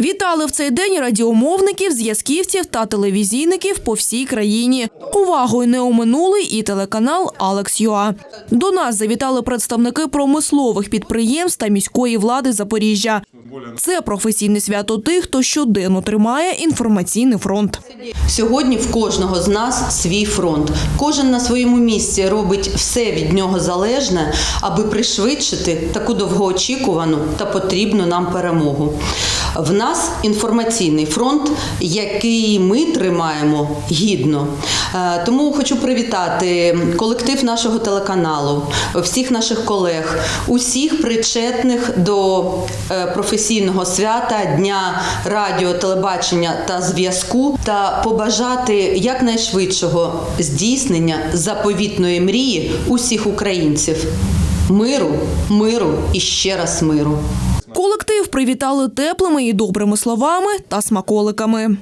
Вітали в цей день радіомовників, зв'язківців та телевізійників по всій країні. Увагою не оминули і телеканал Алекс.ЮА. До нас завітали представники промислових підприємств та міської влади Запоріжжя. Це професійне свято тих, хто щоденно тримає інформаційний фронт. Сьогодні в кожного з нас свій фронт. Кожен на своєму місці робить все від нього залежне, аби пришвидшити таку довгоочікувану та потрібну нам перемогу. В нас інформаційний фронт, який ми тримаємо гідно. Е, Тому хочу привітати колектив нашого телеканалу, всіх наших колег, усіх причетних до е, професійного свята Дня радіо, телебачення та зв'язку та побажати якнайшвидшого здійснення заповітної мрії усіх українців. Миру, миру і ще раз миру. Колектив привітали теплими і добрими словами та смаколиками.